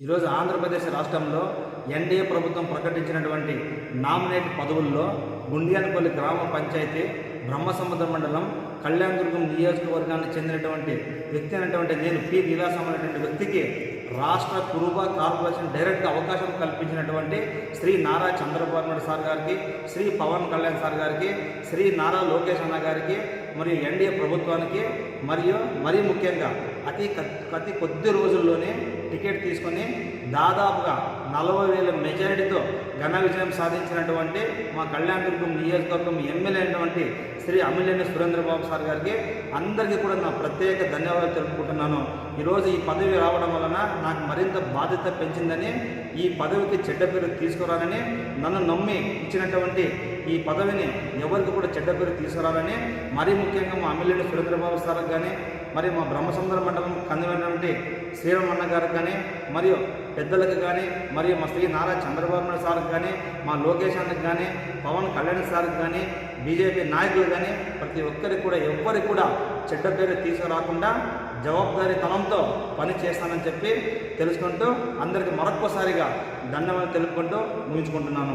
ఈరోజు ఆంధ్రప్రదేశ్ రాష్ట్రంలో ఎన్డీఏ ప్రభుత్వం ప్రకటించినటువంటి నామినేట్ పదవుల్లో గుండియానపల్లి గ్రామ పంచాయతీ బ్రహ్మసముద్ర మండలం కళ్యాణదుర్గం నియోజకవర్గానికి చెందినటువంటి వ్యక్తి అయినటువంటి నేను పి. విలాసం అనేటువంటి వ్యక్తికి రాష్ట్ర కురుబా కార్పొరేషన్ డైరెక్ట్ అవకాశం కల్పించినటువంటి శ్రీ నారా చంద్రబాబు నాయుడు సార్ గారికి శ్రీ పవన్ కళ్యాణ్ సార్ గారికి శ్రీ నారా లోకేష్ అన్న గారికి మరియు ఎన్డీఏ ప్రభుత్వానికి మరియు మరీ ముఖ్యంగా అతి అతి కొద్ది రోజుల్లోనే టికెట్ తీసుకొని దాదాపుగా నలభై వేల మెజారిటీతో ఘన విజయం సాధించినటువంటి మా కళ్యాణదుర్గం నియోజకవర్గం ఎమ్మెల్యే అయినటువంటి శ్రీ అమిలేని సురేంద్రబాబు సార్ గారికి అందరికీ కూడా నా ప్రత్యేక ధన్యవాదాలు తెలుపుకుంటున్నాను. ఈరోజు ఈ పదవి రావడం వలన నాకు మరింత బాధ్యత పెంచిందని ఈ పదవికి చెడ్డ పేరు తీసుకురాలని నన్ను నమ్మి ఇచ్చినటువంటి ఈ పదవిని ఎవరికి కూడా చెడ్డ పేరు తీసుకురాలని మరీ ముఖ్యంగా మా అమిలేని సురేంద్రబాబు సార్ కానీ మరి మా బ్రహ్మసుందర మండలం కందినటువంటి శ్రీరామ్ అన్న గారికి కానీ మరియు పెద్దలకు కానీ మరియు మా శ్రీ నారా చంద్రబాబు నాయుడు సార్కి కానీ మా లోకేష్ అన్నకి కానీ పవన్ కళ్యాణ్ సార్కి కానీ బీజేపీ నాయకులు కానీ ప్రతి ఒక్కరికి కూడా ఎవ్వరికి కూడా చెడ్డ పేరు తీసుకురాకుండా జవాబుదారీతనంతో పని చేస్తానని చెప్పి తెలుసుకుంటూ అందరికీ మరొక్కసారిగా ధన్యవాదాలు తెలుపుకుంటూ ముగించుకుంటున్నాను.